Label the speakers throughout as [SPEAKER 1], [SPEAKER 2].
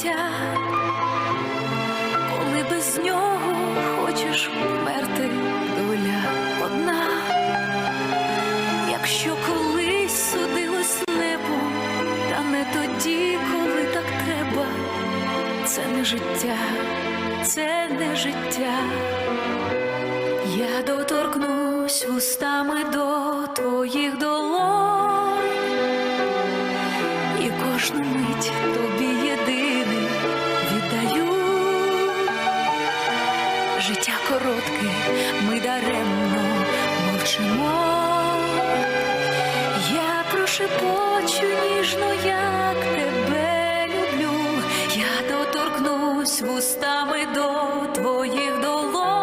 [SPEAKER 1] життя, коли без нього хочеш вмерти, доля одна, якщо колись судилось небо, та не тоді, коли так треба, це не життя, це не життя. Я доторкнусь вустами до коротке, ми даремно мовчимо. Я прошепочу ніжно, як тебе люблю. Я доторкнусь вустами до твоїх долонь.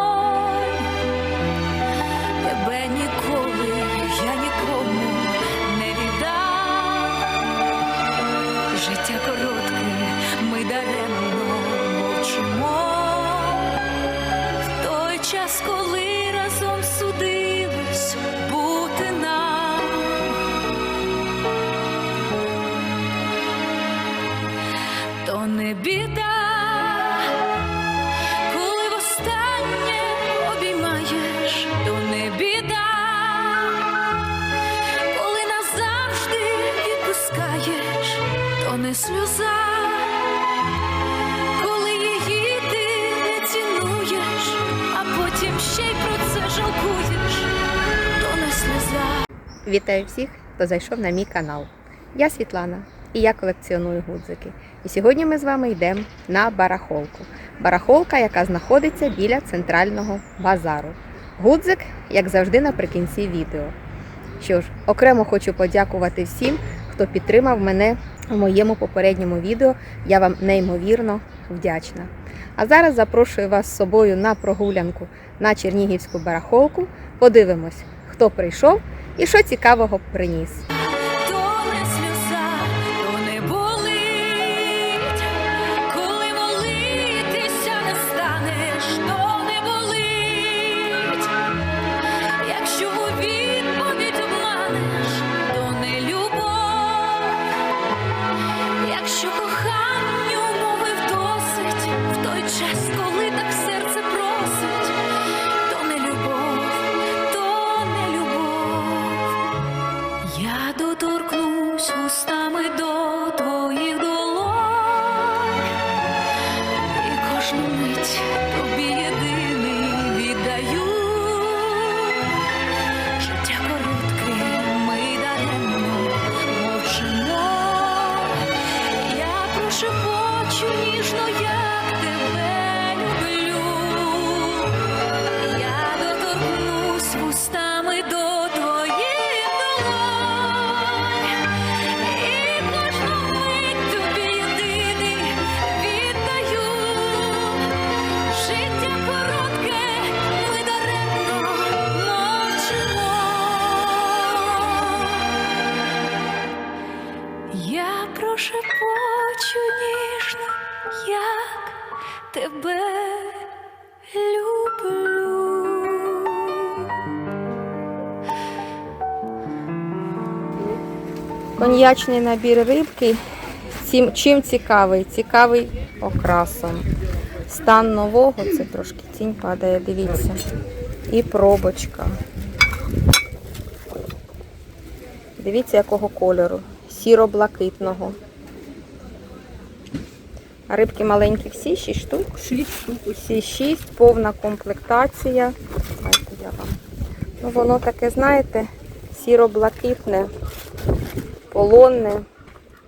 [SPEAKER 2] Вітаю всіх, хто зайшов на мій канал. Я Світлана і я колекціоную гудзики. І сьогодні ми з вами йдемо на барахолку. Барахолка, яка знаходиться біля центрального базару. Гудзик, як завжди, наприкінці відео. Що ж, окремо хочу подякувати всім, хто підтримав мене у моєму попередньому відео. Я вам неймовірно вдячна. А зараз запрошую вас з собою на прогулянку на Чернігівську барахолку. Подивимось, хто прийшов і що цікавого приніс. Коньячний набір рибки. Цим- Чим цікавий? Цікавий окрасом. Стан нового, це трошки тінь падає, дивіться. І пробочка. Дивіться, якого кольору. Сіро-блакитного. А рибки маленькі всі, 6 штук. 6 штук. Усі 6, повна комплектація. Давайте я вам. Ну, воно таке, знаєте, сіро-блакитне полонне,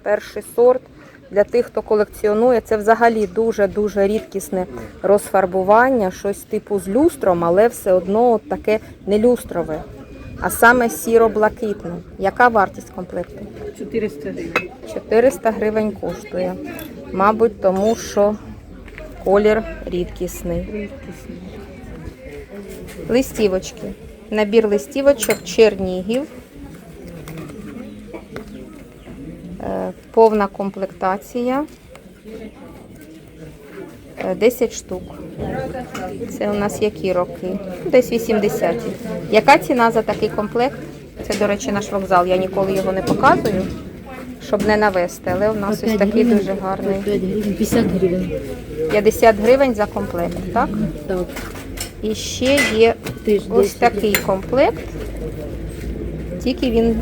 [SPEAKER 2] перший сорт. Для тих, хто колекціонує, це взагалі дуже-дуже рідкісне розфарбування, щось типу з люстром, але все одно от таке не люстрове. а саме сіро-блакитну. Яка вартість комплекту?
[SPEAKER 3] 400 гривень.
[SPEAKER 2] 400 гривень коштує. Мабуть, тому що колір рідкісний. Листівочки. Набір листівочок Чернігів. Е, Повна комплектація. Е, 10 штук. Це у нас які роки? Десь 80-ті. Яка ціна за такий комплект? Це, до речі, наш вокзал. Я ніколи його не показую, щоб не навести, але у нас ось такий дуже гарний.
[SPEAKER 3] 5 гривень, 50 гривень.
[SPEAKER 2] 50 гривень за комплект, так?
[SPEAKER 3] Так,
[SPEAKER 2] І ще є ось такий комплект. Тільки він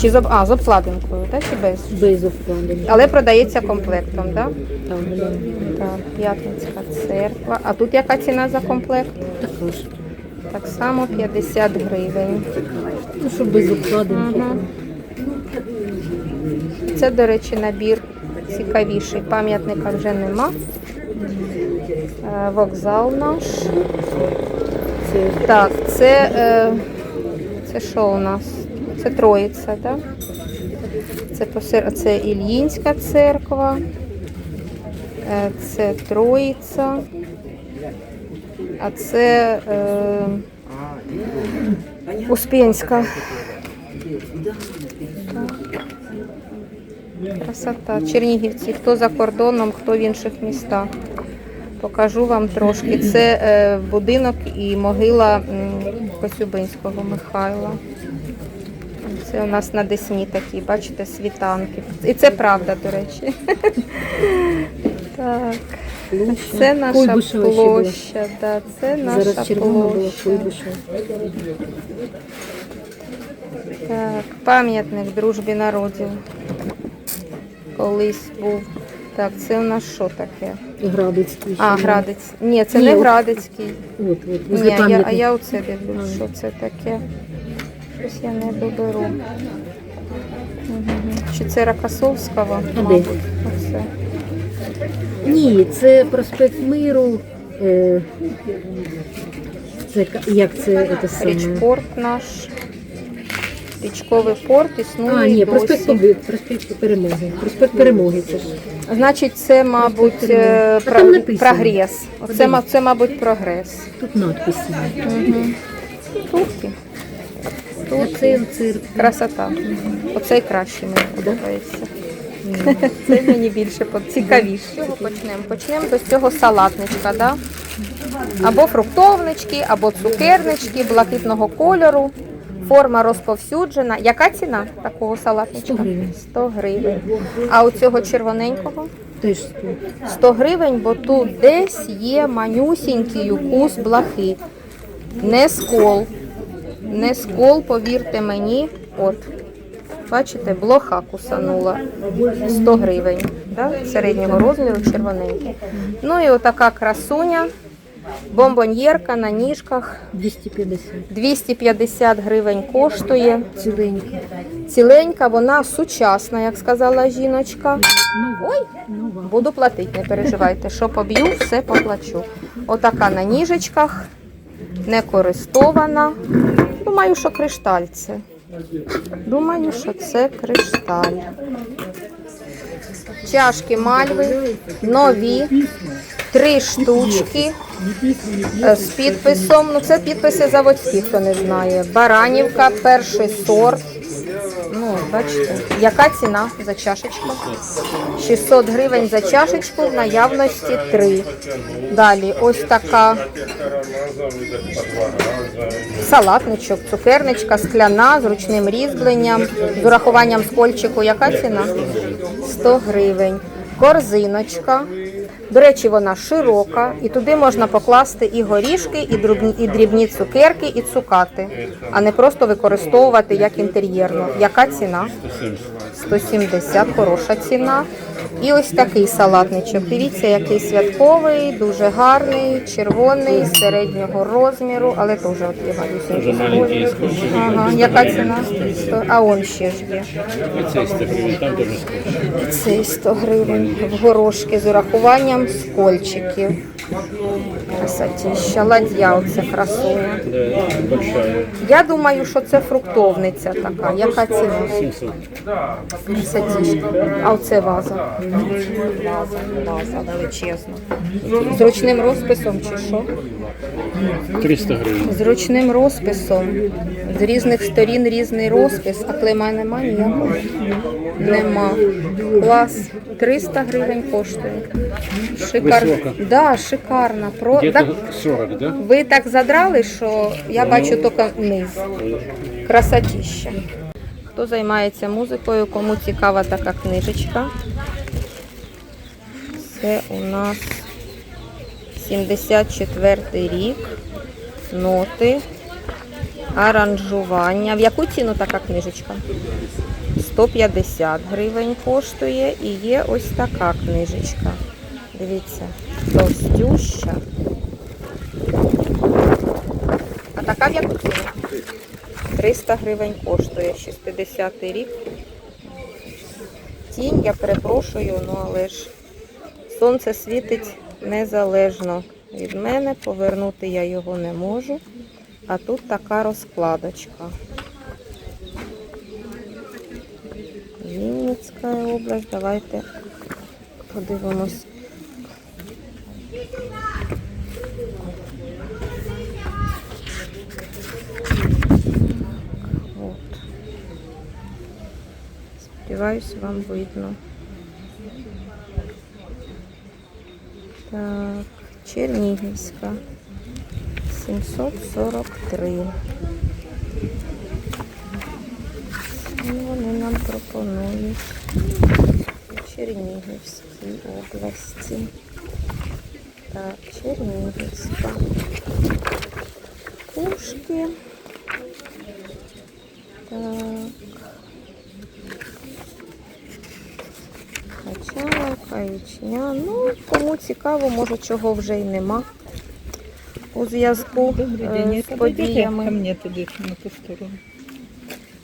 [SPEAKER 2] чи з, об- а, з обкладинкою, так, чи без?
[SPEAKER 3] без обкладення.
[SPEAKER 2] Але продається комплектом, так?
[SPEAKER 3] Да.
[SPEAKER 2] Так, П'ятницька церква. А тут яка ціна за комплект?
[SPEAKER 3] Також.
[SPEAKER 2] Так само 50 гривень.
[SPEAKER 3] Ну, щоб без обкладинки.
[SPEAKER 2] Мгм. Це, до речі, набір цікавіший. Пам'ятника вже нема. Е, Вокзал наш. Так, це, е, це що у нас? Це Троїця, так? Це, посер... це Ільїнська церква. Е, Це Троїця. А це е, Успенська. Красота. Чернігівці. Хто за кордоном, хто в інших містах. Покажу вам трошки. Це е, будинок і могила м, Коцюбинського Михайла. Це у нас на Десні такі, бачите, світанки. І це правда, до речі. Так, це наша площа. Да, це наша
[SPEAKER 3] Зараз червона була
[SPEAKER 2] площа.
[SPEAKER 3] Куйбишева.
[SPEAKER 2] Так, пам'ятник дружбі народів. Колись був. Так, це у нас що таке?
[SPEAKER 3] Градицький.
[SPEAKER 2] А, Градець. Ні, це
[SPEAKER 3] Ні,
[SPEAKER 2] не
[SPEAKER 3] от-
[SPEAKER 2] Градицький.
[SPEAKER 3] була. От, от,
[SPEAKER 2] Ні,
[SPEAKER 3] возле
[SPEAKER 2] я, а
[SPEAKER 3] пам'ятника.
[SPEAKER 2] я оце дивлюсь, що це таке. Щось я не доберу. Чи це Рокосовського?
[SPEAKER 3] А де?
[SPEAKER 2] мабуть, Оце.
[SPEAKER 3] Ні, це проспект Миру. Е, це, ка- як це, це саме?
[SPEAKER 2] Річпорт наш. Річковий порт існує
[SPEAKER 3] А, ні,
[SPEAKER 2] досі.
[SPEAKER 3] проспект, проспект Перемоги. Проспект Перемоги це ж.
[SPEAKER 2] Значить, це, мабуть, е,
[SPEAKER 3] А там
[SPEAKER 2] про-
[SPEAKER 3] написано.
[SPEAKER 2] прогрес. Оце, ма- це, мабуть, прогрес.
[SPEAKER 3] Тут надписи.
[SPEAKER 2] Угу. Турки.
[SPEAKER 3] А це цирк.
[SPEAKER 2] Красота. Оцей кращий мені подобається. Це мені більше цікавіше. З чого почнемо? Почнемо з цього салатничка, да? або фруктовнички, або цукернички блакитного кольору. Форма розповсюджена. Яка ціна такого салатничка?
[SPEAKER 3] 100 гривень.
[SPEAKER 2] 100 гривень. А у цього червоненького?
[SPEAKER 3] Теж тут.
[SPEAKER 2] 100 гривень, бо тут десь є манюсінький укус блахи. Не скол. Не скол, повірте мені. От. Бачите, блоха кусанула. 100 гривень. Да? Середнього розміру червоненький. Ну і отака красуня. Бомбоньєрка на ніжках.
[SPEAKER 3] 250.
[SPEAKER 2] 250 гривень коштує.
[SPEAKER 3] Ціленька.
[SPEAKER 2] Ціленька, вона сучасна, як сказала жіночка. Ой, Буду платити, не переживайте. Що поб'ю, все поплачу. Отака на ніжечках, не користована. Думаю, що кришталь це. Думаю, що це кришталь. Чашки мальви, нові, три штучки е, з підписом. Ну, це підписи заводські, хто не знає. Баранівка, перший сорт. Ну, бачите, яка ціна за чашечку? 600 гривень за чашечку, в наявності 3. Далі ось така салатничок, цукерничка, скляна з ручним різьбленням, з урахуванням скольчику. Яка ціна? 100 гривень. Корзиночка. До речі, вона широка, і туди можна покласти і горішки, і дрібні, і дрібні цукерки, і цукати, а не просто використовувати як інтер'єрно. Яка ціна? 170, хороша ціна. І ось такий салатничок. Дивіться, який святковий, дуже гарний, червоний, середнього розміру, але теж от є малюсенький. Ага, яка ціна? 100. А он ще ж є.
[SPEAKER 4] Цей 100 гривень, там теж сколько.
[SPEAKER 2] Цей 100 гривень в горошки з урахуванням скольчиків. Красотища, ладья оце
[SPEAKER 4] большая.
[SPEAKER 2] Я думаю, що це фруктовниця така. Яка ціна?
[SPEAKER 4] 700.
[SPEAKER 2] Красотища. А оце ваза. Ваза, ваза величезна. З ручним розписом чи що?
[SPEAKER 4] 300 гривень.
[SPEAKER 2] З ручним розписом. З різних сторін різний розпис, а клейма нема ніякого. Нема. Клас. 300 гривень коштує. Шикар...
[SPEAKER 4] Висока.
[SPEAKER 2] Да, шикарна. Про... Так,
[SPEAKER 4] 40, да?
[SPEAKER 2] ви так задрали, що я бачу тільки низ. Красотища. Хто займається музикою, кому цікава така книжечка. Це у нас 74 рік. Ноти, аранжування. В яку ціну така книжечка? 150 гривень коштує і є ось така книжечка. Дивіться, товстюща. А така в яку 300 гривень коштує, 60 рік. Тінь, я перепрошую, ну але ж сонце світить незалежно від мене, повернути я його не можу. А тут така розкладочка. Вінницька область, давайте подивимось. Сподіваюсь, вам видно. Так, Чернігівська. 743. І вони нам пропонують у Чернігівській області. Так, Чернігівська. Пушки. Так. Качалка, ячня. Ну, кому цікаво, може чого вже й нема. У зв'язку е, з подіями.
[SPEAKER 5] туди на ту сторону.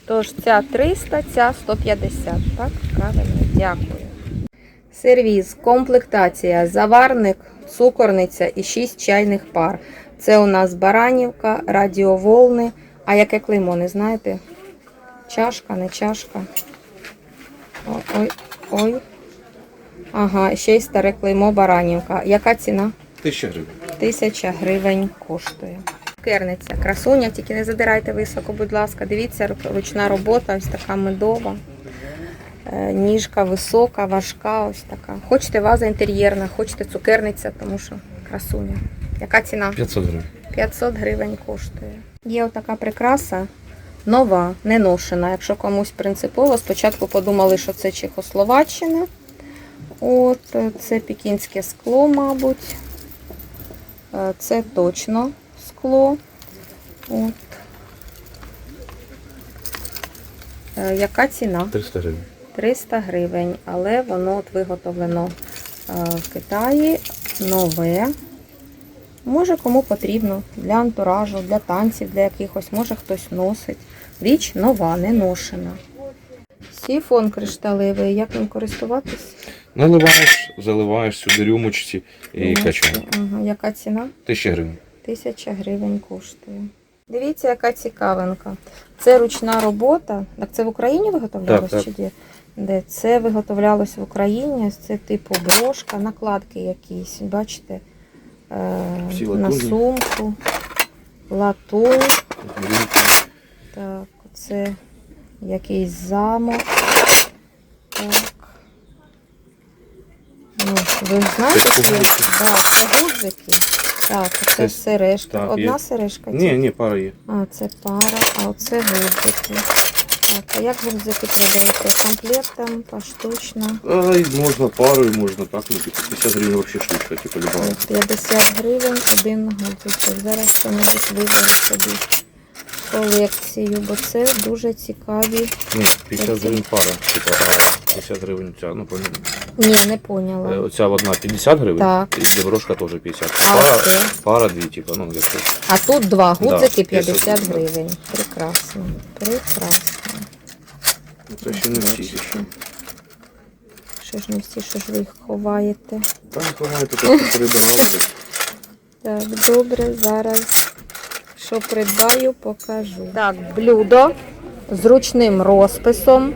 [SPEAKER 2] Тож ця 300, ця 150. Так, правильно, дякую. Сервіз, комплектація, заварник, цукорниця і 6 чайних пар. Це у нас баранівка, радіоволни. А яке клеймо, не знаєте? Чашка, не чашка. Ой, ой, ой. Ага, ще й старе клеймо баранівка. Яка ціна?
[SPEAKER 6] Тисяча гривень.
[SPEAKER 2] Тисяча гривень коштує. Керниця, красуня, тільки не задирайте високо, будь ласка. Дивіться, ручна робота, ось така медова. Е, Ніжка висока, важка, ось така. Хочете ваза інтер'єрна, хочете цукерниця, тому що красуня. Яка ціна?
[SPEAKER 6] 500 гривень.
[SPEAKER 2] 500 гривень коштує. Є отака прикраса, нова, не ношена. Якщо комусь принципово, спочатку подумали, що це Чехословаччина. От, е, це пекінське скло, мабуть. Е, Це точно скло. От. Е, Яка ціна?
[SPEAKER 6] 300 гривень.
[SPEAKER 2] 300 гривень, але воно от виготовлено в Китаї нове. Може кому потрібно для антуражу, для танців, для якихось, може хтось носить. Річ нова, не ношена. Сіфон кришталевий, як ним користуватись?
[SPEAKER 6] Наливаєш, заливаєш сюди рюмочці і качаєш.
[SPEAKER 2] Ага, яка ціна?
[SPEAKER 6] Тисяча гривень.
[SPEAKER 2] Тисяча гривень коштує. Дивіться, яка цікавинка. Це ручна робота. Так це в Україні виготовлялось
[SPEAKER 6] Так,
[SPEAKER 2] чи де? Де це виготовлялось в Україні? Це типу брошка, накладки якісь. Бачите? Е, на сумку, латунь. Так, це якийсь замок. Так. Ну, ви знаєте,
[SPEAKER 6] Це гудзики.
[SPEAKER 2] так, це гудзики. Так, це
[SPEAKER 6] Це-
[SPEAKER 2] сережка.
[SPEAKER 6] так,
[SPEAKER 2] Одна
[SPEAKER 6] є.
[SPEAKER 2] сережка.
[SPEAKER 6] Ні, ні, пара є.
[SPEAKER 2] А, це пара, а оце гудзики. Так, а як гудзики продаються? Комплектом, поштучно.
[SPEAKER 6] Ай, можна парою, можна так, ну, типу, 50 гривень вообще штучка, типу, любая.
[SPEAKER 2] 50 гривень один гудзичок. Зараз хто-небудь вибере собі колекцію, бо це дуже цікаві.
[SPEAKER 6] Ні, 50 гривень пара, типу, а 50 гривень ця, ну, понял.
[SPEAKER 2] Ні, не
[SPEAKER 6] Е,
[SPEAKER 2] поняла.
[SPEAKER 6] Оця одна 50 гривень,
[SPEAKER 2] Так.
[SPEAKER 6] і деброшка теж 50.
[SPEAKER 2] А
[SPEAKER 6] Пара, пара дві, типу, ну, якщо.
[SPEAKER 2] А тут два гудзики
[SPEAKER 6] Да,
[SPEAKER 2] 50
[SPEAKER 6] 50
[SPEAKER 2] гривень. Прекрасно. Прекрасно.
[SPEAKER 6] Це ще не всі. Ще.
[SPEAKER 2] Що ж не всі, що ж ви їх ховаєте?
[SPEAKER 6] Там ховаєте, так перебирали.
[SPEAKER 2] Так, добре, зараз що придбаю, покажу. Так, блюдо з ручним розписом.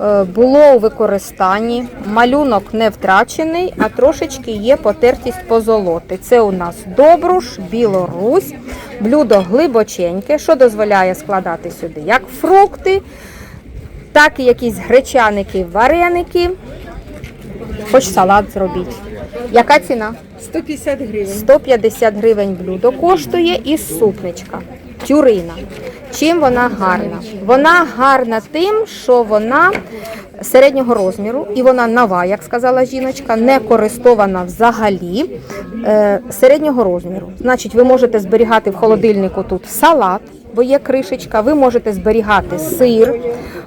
[SPEAKER 2] Е, Було у використанні, малюнок не втрачений, а трошечки є потертість позолоти. Це у нас Добруш, Білорусь, блюдо глибоченьке, що дозволяє складати сюди як фрукти, так і якісь гречаники, вареники. Хоч салат зробіть. Яка ціна?
[SPEAKER 3] 150 гривень.
[SPEAKER 2] 150 гривень блюдо коштує і супничка. Тюрина. Чим вона гарна? Вона гарна тим, що вона середнього розміру і вона нова, як сказала жіночка, не користована взагалі е, середнього розміру. Значить, ви можете зберігати в холодильнику тут салат, бо є кришечка, ви можете зберігати сир.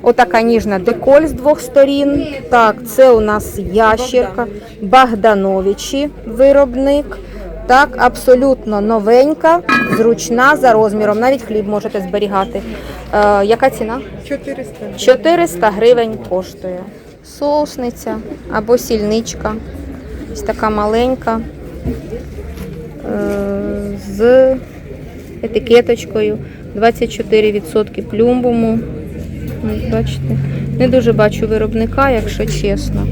[SPEAKER 2] Отака ніжна деколь з двох сторін. Так, це у нас ящерка, Богдановичі виробник. Так, абсолютно новенька, зручна за розміром. Навіть хліб можете зберігати. Е, яка ціна?
[SPEAKER 3] 400.
[SPEAKER 2] 400 гривень коштує. Соусниця або сільничка. Ось така маленька. Е, з етикеточкою 24% плюмбуму. Бачите? Не дуже бачу виробника, якщо чесно.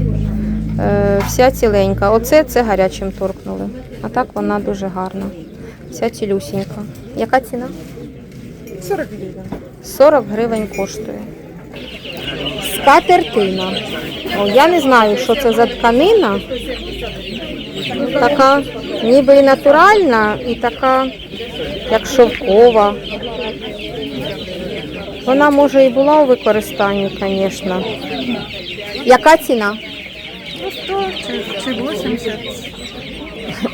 [SPEAKER 2] Е, Вся ціленька. Оце це гарячим торкнули. А так вона дуже гарна. Вся цілюсінька. Яка ціна?
[SPEAKER 3] 40 гривень.
[SPEAKER 2] 40 гривень коштує. Скатертина. О, я не знаю, що це за тканина. Така ніби і натуральна, і така, як шовкова. Вона може і була у використанні, звісно. Яка ціна?
[SPEAKER 5] Ну, 100 чи, чи 80.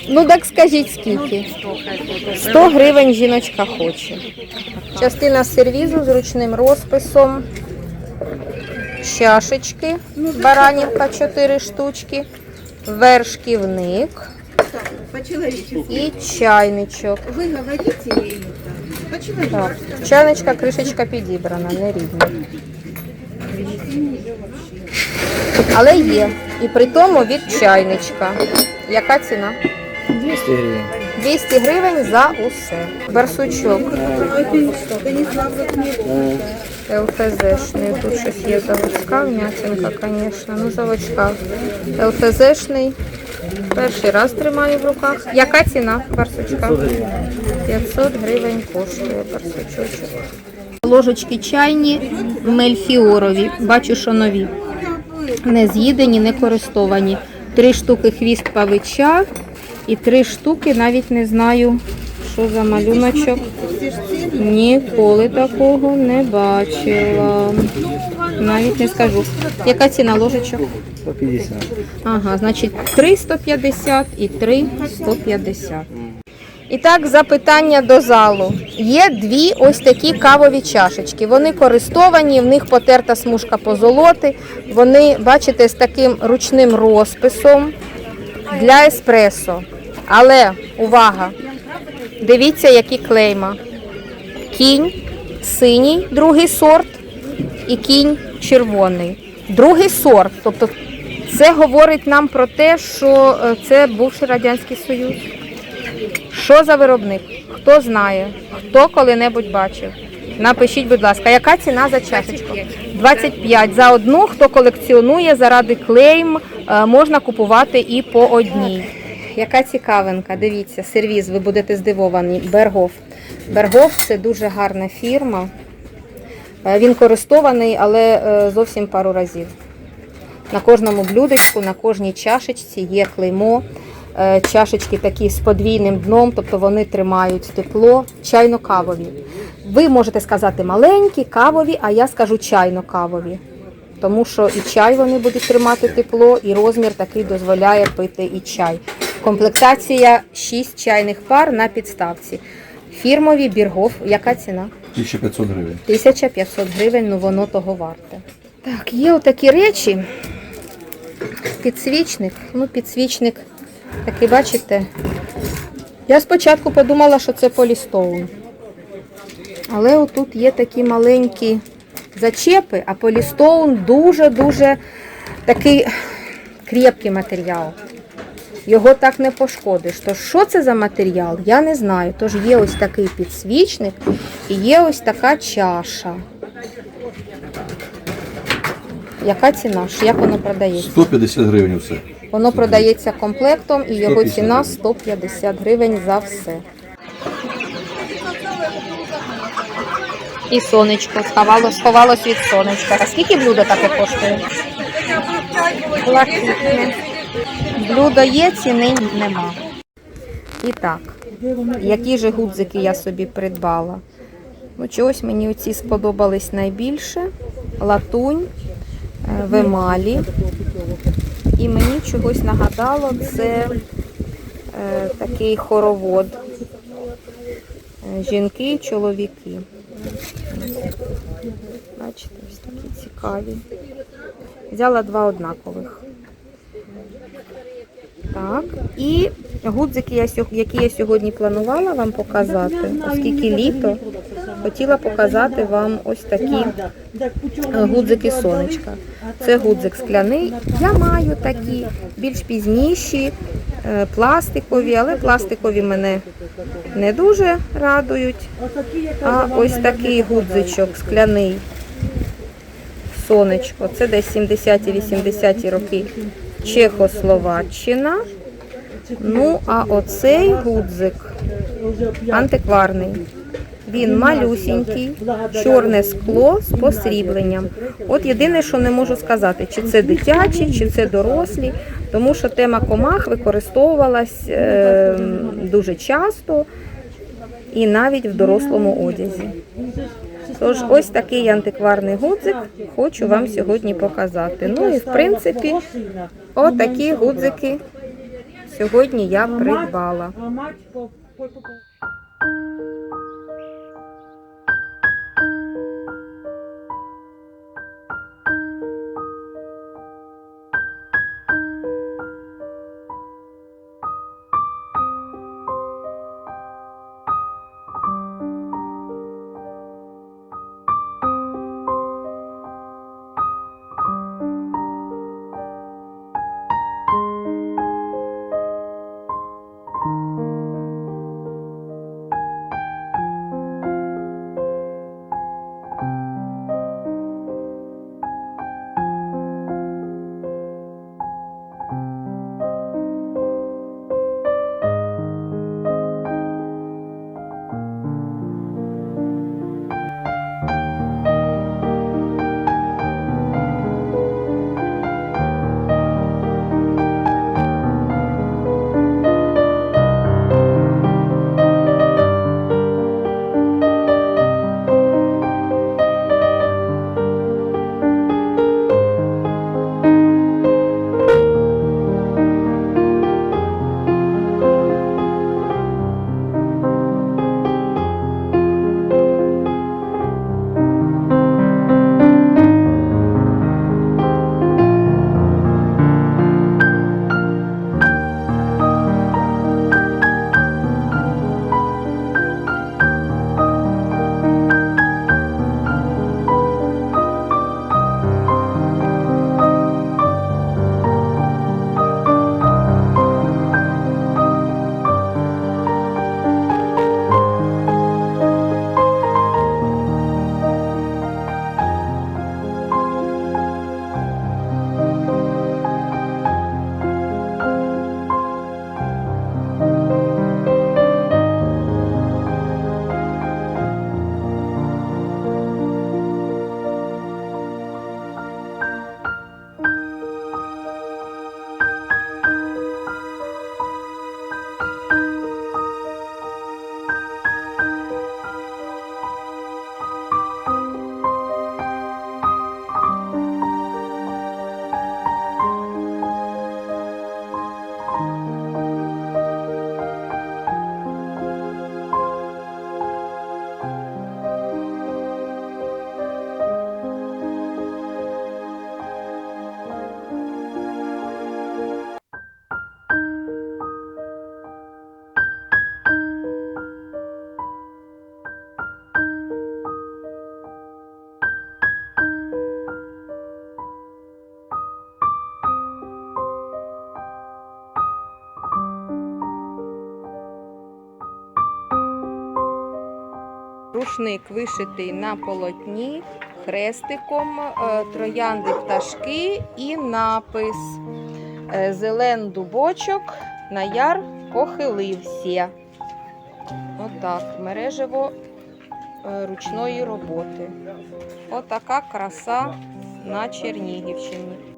[SPEAKER 2] Ну так скажіть скільки.
[SPEAKER 5] 100 хай буде.
[SPEAKER 2] 100 гривень жіночка хоче. Частина сервізу з ручним розписом. Чашечки, баранівка 4 штучки, вершківник і чайничок.
[SPEAKER 3] Ви говорите. По-человечески.
[SPEAKER 2] Так, чайничка, кришечка підібрана, не рідна. Але є. І при тому від чайничка. Яка ціна?
[SPEAKER 7] 200 гривень.
[SPEAKER 2] 200 гривень за усе. Барсучок. ЛФЗшний. Тут щось є заводська, м'ятинка, звісно. Ну, заводська. ЛФЗшний. Перший раз тримаю в руках. Яка ціна барсучка? 500 гривень коштує барсучочок. Ложечки чайні, мельхіорові. Бачу, що нові. Не з'їдені, не користовані. Три штуки хвіст павича і три штуки, навіть не знаю, що за малюночок. Ніколи такого не бачила. Навіть не скажу. Яка ціна ложечок?
[SPEAKER 7] 150.
[SPEAKER 2] Ага, значить 350 і 3 150. І так, запитання до залу. Є дві ось такі кавові чашечки. Вони користовані, в них потерта смужка позолоти. Вони, бачите, з таким ручним розписом для еспресо. Але увага! Дивіться, які клейма. Кінь синій, другий сорт, і кінь червоний. Другий сорт. Тобто це говорить нам про те, що е, це бувший Радянський Союз. Що за виробник? Хто знає? Хто коли-небудь бачив? Напишіть, будь ласка, яка ціна за чашечку? 25 за одну. Хто колекціонує заради клейм, е, можна купувати і по одній. Яка цікавинка, дивіться, сервіз, ви будете здивовані. Бергов. Бергов це дуже гарна фірма. Е, Він користований, але е, зовсім пару разів. На кожному блюдечку, на кожній чашечці є клеймо. Е, Чашечки такі з подвійним дном, тобто вони тримають тепло, чайно-кавові. Ви можете сказати маленькі, кавові, а я скажу чайно-кавові. Тому що і чай вони будуть тримати тепло, і розмір такий дозволяє пити і чай. Комплектація 6 чайних пар на підставці. Фірмові біргов. Яка ціна?
[SPEAKER 6] 1500 гривень.
[SPEAKER 2] 1500 гривень, ну воно того варте. Так, є отакі речі. Підсвічник. Ну, підсвічник, такий, бачите. Я спочатку подумала, що це полістоун. Але отут є такі маленькі зачепи, а полістоун дуже-дуже такий крепкий матеріал. Його так не пошкодиш. Тож що це за матеріал? Я не знаю. Тож є ось такий підсвічник і є ось така чаша. Яка ціна? Як воно продається?
[SPEAKER 6] 150 гривень все.
[SPEAKER 2] Воно продається комплектом і його ціна 150 гривень за все. І сонечко сховало, сховалось від сонечка. А скільки блюдо таке коштує? Блакитне. Блюдо є, ціни нема. І так, які же гудзики я собі придбала? Ну, чогось мені оці сподобались найбільше. Латунь, е, в емалі. І мені чогось нагадало, це е, такий хоровод. Е, Жінки і чоловіки. Бачите, ось такі цікаві. Взяла два однакових. Так, і гудзики, які я сьогодні планувала вам показати, оскільки літо, хотіла показати вам ось такі е, гудзики сонечка. Це гудзик скляний. Я маю такі більш пізніші, е, пластикові, але пластикові мене не дуже радують. А ось такий гудзичок скляний сонечко. Це десь 70-80-ті роки Чехословаччина. Ну, а оцей гудзик антикварний. Він малюсінький, чорне скло з посрібленням. От єдине, що не можу сказати, чи це дитячі, чи це дорослі, тому що тема комах використовувалась е, дуже часто і навіть в дорослому одязі. Тож ось такий антикварний гудзик хочу вам сьогодні показати. Ну і в принципі, отакі гудзики сьогодні я придбала. Рушник вишитий на полотні хрестиком, е, троянди пташки і напис е, Зелен дубочок на яр похилився. Отак, мережево е, ручної роботи. Отака краса на Чернігівщині.